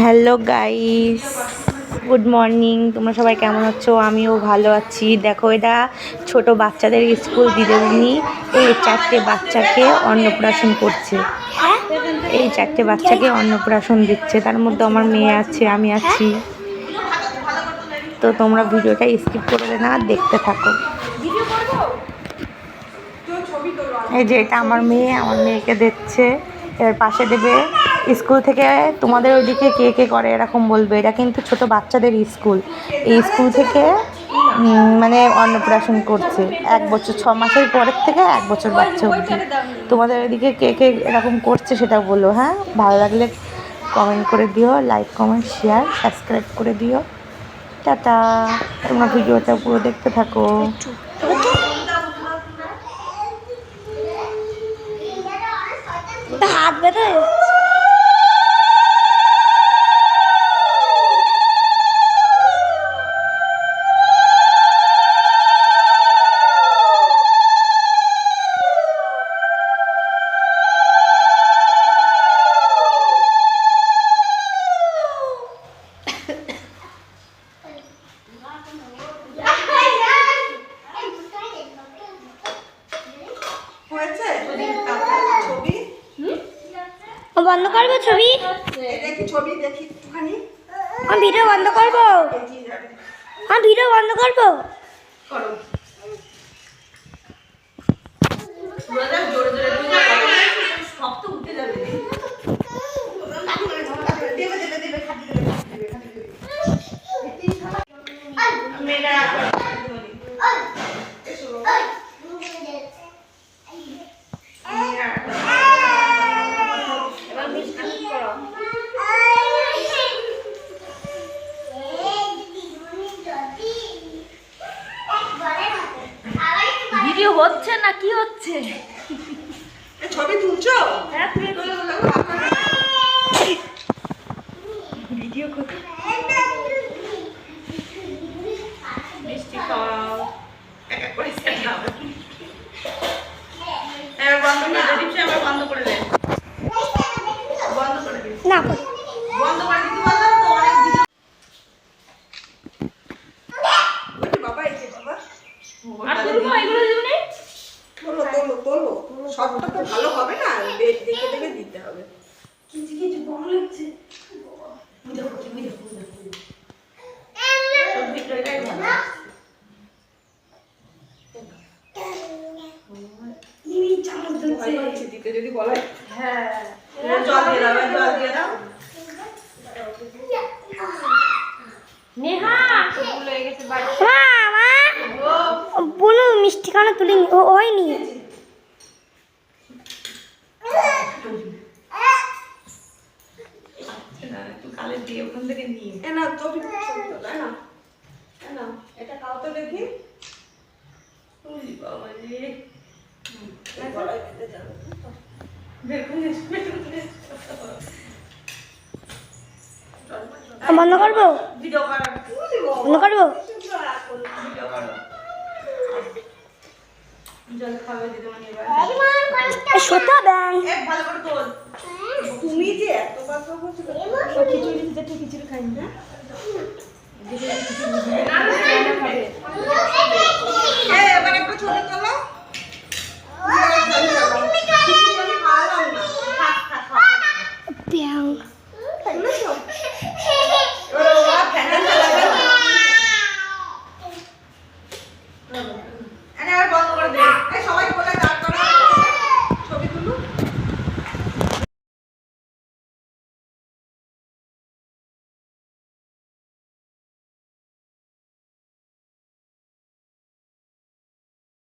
Hello guys good morning তোমরা সবাই কেমন আছো? আমিও ভালো আছি। দেখো, এটা ছোট বাচ্চাদের স্কুল দিদিমণি এই চারটে বাচ্চাকে অন্নপ্রাশন করছে। এই চারটে বাচ্চাকে অন্নপ্রাশন দিচ্ছে। তার মধ্যে আমার মেয়ে আছে, আমি আছি। তো তোমরা ভিডিওটা স্কিপ করবে না, দেখতে থাকো। এই যে, এটা আমার মেয়ে, আমার মেয়েকে দেখছে এর পাশে দেবে স্কুল থেকে তোমাদের ওইদিকে কে কে করে এরকম বলবে? এটা কিন্তু ছোট বাচ্চাদের স্কুল। এই স্কুল থেকে মানে অন্নপ্রাশন করছে। এক বছর, ছ মাসের পরের থেকে এক বছর বাচ্চা অবধি। তোমাদের ওইদিকে কে কে এরকম করছে সেটা বলো হ্যাঁ? ভালো লাগলে কমেন্ট করে দিও লাইক কমেন্ট শেয়ার সাবস্ক্রাইব করে দিও। টাটা। তোমরা ভিডিওটা পুরো দেখতে থাকো। হাত ব্যথা ছবি? বন্ধ করব ছবি? এই দেখি ছবি? দেখি একটুখানি। আমি ভিডিও বন্ধ করব। আমি ভিডিও বন্ধ করব। করো জোরে জোরে জোরে জোরে সব তো উঠে যাবে দেবে দেবে দেবে খাটি দেবে খাটি দেবে খাটি দেবে মেয়েরা এসো এবার মিষ্টি করো ভিডিও হচ্ছে না কি হচ্ছে? ছবি তুলছো? হ্যাঁ তুই ভিডিও করতে মিষ্টি খাও এক এক করে set হবে। এবার বন্ধ করে দে দীপশি, আবার বন্ধ করে দে বন্ধ করে দে না করি বন্ধ করে দিতে বললাম তো অনেক ভিডিও ওই বাবা এই যে বাবা আর তুলবো এগুলো দিবনি তোলো তোলো তোলো সবটা তো ভালো হবে না দেখে দেখে দিতে হবে। কিছু কিছু বড় লাগছে। দিতে যদি বলে। হ্যাঁ। জল দিয়ে দাও জল দিয়ে দাও। নেহা! ভুলে গেছে বাড়ি। মা মা মিষ্টি খানা তুলিনি ও হয়নি। না একটু কালে দিয়ে ওখান থেকে নিয়ে এ না তো না না এটা খাও তো দেখি ওই বাবা রে। বন্ধ করব বন্ধ করব জল খাবে দিদিমণি এবার শোটা দেন Thank you.